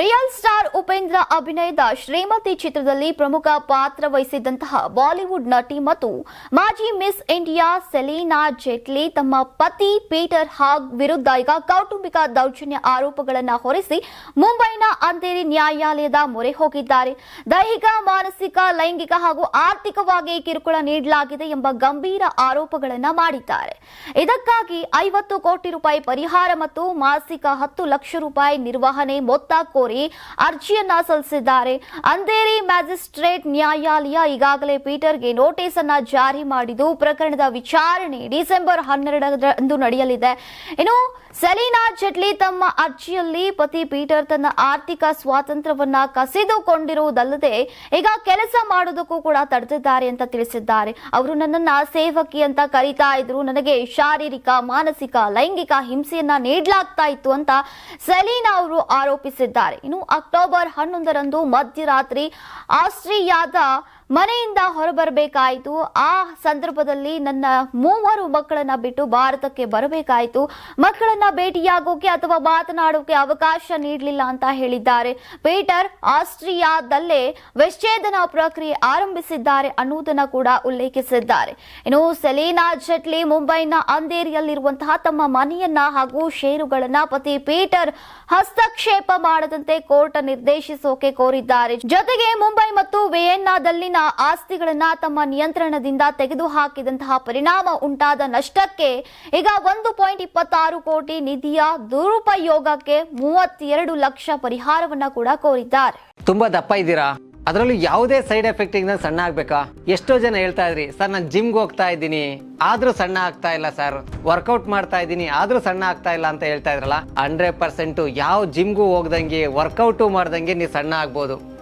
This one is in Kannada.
ರಿಯಲ್ ಸ್ಟಾರ್ ಉಪೇಂದ್ರ ಅಭಿನಯದ ಶ್ರೀಮತಿ ಚಿತ್ರದಲ್ಲಿ ಪ್ರಮುಖ ಪಾತ್ರ ವಹಿಸಿದ್ದಂತಹ ಬಾಲಿವುಡ್ ನಟಿ ಮತ್ತು ಮಾಜಿ ಮಿಸ್ ಇಂಡಿಯಾ ಸೆಲೀನಾ ಜೇಟ್ಲಿ ತಮ್ಮ ಪತಿ ಪೀಟರ್ ಹಾಗ್ ವಿರುದ್ಧ ಈಗ ಕೌಟುಂಬಿಕ ದೌರ್ಜನ್ಯ ಆರೋಪಗಳನ್ನು ಹೊರಿಸಿ ಮುಂಬೈನ ಅಂಧೇರಿ ನ್ಯಾಯಾಲಯದ ಮೊರೆ ಹೋಗಿದ್ದಾರೆ. ದೈಹಿಕ, ಮಾನಸಿಕ, ಲೈಂಗಿಕ ಹಾಗೂ ಆರ್ಥಿಕವಾಗಿ ಕಿರುಕುಳ ನೀಡಲಾಗಿದೆ ಎಂಬ ಗಂಭೀರ ಆರೋಪಗಳನ್ನು ಮಾಡಿದ್ದಾರೆ. ಇದಕ್ಕಾಗಿ ಐವತ್ತು ಕೋಟಿ ರೂಪಾಯಿ ಪರಿಹಾರ ಮತ್ತು ಮಾಸಿಕ ಹತ್ತು ಲಕ್ಷ ರೂಪಾಯಿ ನಿರ್ವಹಣೆ ಮೊತ್ತ ಕೋರಿ ಅರ್ಜಿಯನ್ನ ಸಲ್ಲಿಸಿದ್ದಾರೆ. ಅಂಧೇರಿ ಮ್ಯಾಜಿಸ್ಟ್ರೇಟ್ ನ್ಯಾಯಾಲಯ ಈಗಾಗಲೇ ಪೀಟರ್ಗೆ ನೋಟಿಸ್ ಅನ್ನ ಜಾರಿ ಮಾಡಿದ್ದು, ಪ್ರಕರಣದ ವಿಚಾರಣೆ ಡಿಸೆಂಬರ್ ಹನ್ನೆರಡರಂದು ನಡೆಯಲಿದೆ. ಇನ್ನು, ಸಲೀನಾ ಜೆಟ್ಲಿ ತಮ್ಮ ಅರ್ಜಿಯಲ್ಲಿ ಪತಿ ಪೀಟರ್ ತನ್ನ ಆರ್ಥಿಕ ಸ್ವಾತಂತ್ರ್ಯವನ್ನ ಕಸಿದುಕೊಂಡಿರುವುದಲ್ಲದೆ, ಈಗ ಕೆಲಸ ಮಾಡೋದಕ್ಕೂ ಕೂಡ ತಡೆದಿದ್ದಾರೆ ಅಂತ ತಿಳಿಸಿದ್ದಾರೆ. ಅವರು ನನ್ನನ್ನ ಸೇವಕಿ ಅಂತ ಕರೀತಾ ಇದ್ರು. ನನಗೆ ಶಾರೀರಿಕ, ಮಾನಸಿಕ, ಲೈಂಗಿಕ ಹಿಂಸೆಯನ್ನ ನೀಡಲಾಗ್ತಾ ಇತ್ತು ಅಂತ ಸಲೀನಾ ಅವರು ಆರೋಪಿಸಿದ್ದಾರೆ. ಇನ್ನು ಅಕ್ಟೋಬರ್ ಹನ್ನೊಂದರಂದು ಮಧ್ಯರಾತ್ರಿ ಆಸ್ಟ್ರಿಯಾದ ಮನೆಯಿಂದ ಹೊರಬರಬೇಕಾಯಿತು. ಆ ಸಂದರ್ಭದಲ್ಲಿ ನನ್ನ ಮೂವರು ಮಕ್ಕಳನ್ನ ಬಿಟ್ಟು ಭಾರತಕ್ಕೆ ಬರಬೇಕಾಯಿತು. ಮಕ್ಕಳನ್ನ ಭೇಟಿಯಾಗೋಕೆ ಅಥವಾ ಮಾತನಾಡೋಕೆ ಅವಕಾಶ ನೀಡಲಿಲ್ಲ ಅಂತ ಹೇಳಿದ್ದಾರೆ. ಪೀಟರ್ ಆಸ್ಟ್ರಿಯಾದಲ್ಲೇ ವಿಚ್ಛೇದನ ಪ್ರಕ್ರಿಯೆ ಆರಂಭಿಸಿದ್ದಾರೆ ಅನ್ನುವುದನ್ನ ಕೂಡ ಉಲ್ಲೇಖಿಸಿದ್ದಾರೆ. ಇನ್ನು ಸೆಲೀನಾ ಜೆಟ್ಲಿ ಮುಂಬೈನ ಅಂಧೇರಿಯಲ್ಲಿರುವಂತಹ ತಮ್ಮ ಮನೆಯನ್ನ ಹಾಗೂ ಷೇರುಗಳನ್ನ ಪತಿ ಪೀಟರ್ ಹಸ್ತಕ್ಷೇಪ ಮಾಡದಂತೆ ಕೋರ್ಟ್ ನಿರ್ದೇಶಿಸೋಕೆ ಕೋರಿದ್ದಾರೆ. ಜೊತೆಗೆ ಮುಂಬೈ ಮತ್ತು ವಿಯೆನ್ನಾದಲ್ಲಿನ ಆಸ್ತಿಗಳನ್ನ ತಮ್ಮ ನಿಯಂತ್ರಣದಿಂದ ತೆಗೆದುಹಾಕಿದಂತಹ ಪರಿಣಾಮ ಉಂಟಾದ ನಷ್ಟಕ್ಕೆ ಈಗ ಒಂದು ಪಾಯಿಂಟ್ ಇಪ್ಪತ್ತಾರು ಕೋಟಿ ನಿಧಿಯ ದುರುಪಯೋಗಕ್ಕೆ ಮೂವತ್ತೆರಡು ಲಕ್ಷ ಪರಿಹಾರವನ್ನ ಕೂಡ ಕೋರಿದ್ದಾರೆ. ತುಂಬಾ ದಪ್ಪ ಇದ್ದೀರಾ? ಅದರಲ್ಲೂ ಯಾವುದೇ ಸೈಡ್ ಎಫೆಕ್ಟ್ ಇಂದ ಸಣ್ಣ ಆಗ್ಬೇಕಾ? ಎಷ್ಟೋ ಜನ ಹೇಳ್ತಾ ಇದ್ರಿ, ಸರ್, ನಾನು ಜಿಮ್ಗೆ ಹೋಗ್ತಾ ಇದ್ದೀನಿ. ಆದ್ರೂ ಸಣ್ಣ ಆಗ್ತಾ ಇಲ್ಲ, ಸರ್ ವರ್ಕೌಟ್ ಮಾಡ್ತಾ ಇದ್ದೀನಿ. ಆದ್ರೂ ಸಣ್ಣ ಆಗ್ತಾ ಇಲ್ಲ ಅಂತ ಹೇಳ್ತಾ ಇದ್ರಲ್ಲ ಹಂಡ್ರೆಡ್ ಪರ್ಸೆಂಟ್ ಯಾವ ಜಿಮ್ಗೂ ಹೋಗ್ದಂಗೆ ವರ್ಕೌಟು ಮಾಡ್ದಂಗೆ ನೀವು ಸಣ್ಣ ಆಗ್ಬೋದು.